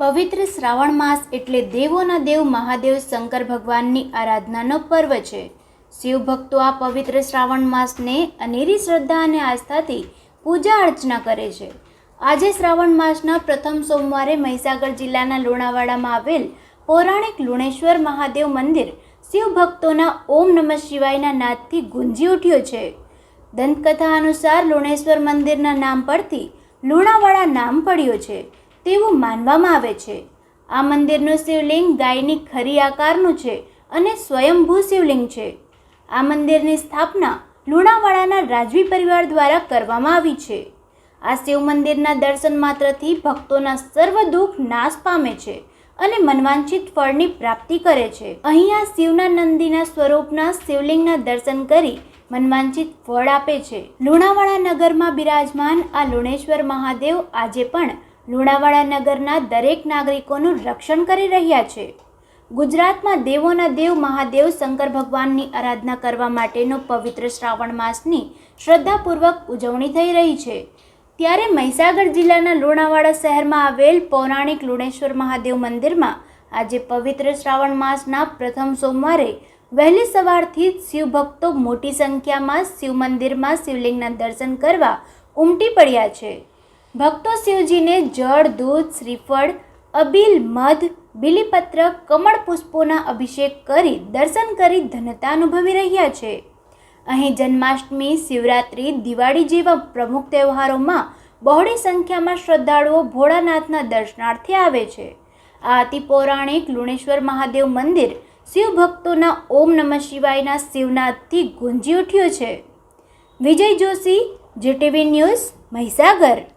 પવિત્ર શ્રાવણ માસ એટલે દેવોના દેવ મહાદેવ શંકર ભગવાનની આરાધનાનો પર્વ છે. શિવ ભક્તો આ પવિત્ર શ્રાવણ માસને અનેરી શ્રદ્ધા અને આસ્થાથી પૂજા અર્ચના કરે છે. આજે શ્રાવણ માસના પ્રથમ સોમવારે મહીસાગર જિલ્લાના લુણાવાડામાં આવેલ પૌરાણિક લુણેશ્વર મહાદેવ મંદિર શિવ ભક્તોના ઓમ નમઃ શિવાયના નાદથી ગુંજી ઉઠ્યો છે. દંતકથા અનુસાર લુણેશ્વર મંદિરના નામ પરથી લુણાવાડા નામ પડ્યું છે. તેવું માનવામાં આવે છે. આ મંદિરનું શિવલિંગ ગાયની ખરી આકારનું છે અને સ્વયંભૂ શિવલિંગ છે. આ મંદિરની સ્થાપના લુણાવાડાના રાજવી પરિવાર દ્વારા કરવામાં આવી છે. આ શિવ મંદિરના દર્શન માત્રથી ભક્તોના સર્વ દુઃખ નાશ પામે છે અને મનવાંછિત ફળની પ્રાપ્તિ કરે છે. અહીંયા શિવના નંદીના સ્વરૂપના શિવલિંગના દર્શન કરી મનવાંછિત ફળ આપે છે. લુણાવાડા નગરમાં બિરાજમાન આ લુણેશ્વર મહાદેવ આજે પણ લુણાવાડા નગરના દરેક નાગરિકોનું રક્ષણ કરી રહ્યા છે. ગુજરાતમાં દેવોના દેવ મહાદેવ શંકર ભગવાનની આરાધના કરવા માટેનો પવિત્ર શ્રાવણ માસની શ્રદ્ધાપૂર્વક ઉજવણી થઈ રહી છે. ત્યારે મહીસાગર જિલ્લાના લુણાવાડા શહેરમાં આવેલ પૌરાણિક લુણેશ્વર મહાદેવ મંદિરમાં આજે પવિત્ર શ્રાવણ માસના પ્રથમ સોમવારે વહેલી સવારથી જ શિવભક્તો મોટી સંખ્યામાં શિવ મંદિરમાં શિવલિંગના દર્શન કરવા ઉમટી પડ્યા છે. ભક્તો શિવજીને જળ, દૂધ, શ્રીફળ, અબીલ, મધ, બિલીપત્ર, કમળ પુષ્પોના અભિષેક કરી દર્શન કરી ધન્યતા અનુભવી રહ્યા છે. અહીં જન્માષ્ટમી, શિવરાત્રિ, દિવાળી જેવા પ્રમુખ તહેવારોમાં બહોળી સંખ્યામાં શ્રદ્ધાળુઓ ભોળાનાથના દર્શનાર્થે આવે છે. આ અતિ પૌરાણિક લુણેશ્વર મહાદેવ મંદિર શિવ ભક્તોના ઓમ નમઃ શિવાયના શિવનાથથી ગુંજી ઉઠ્યું છે. Vijay Joshi, GTV news Mahisagar.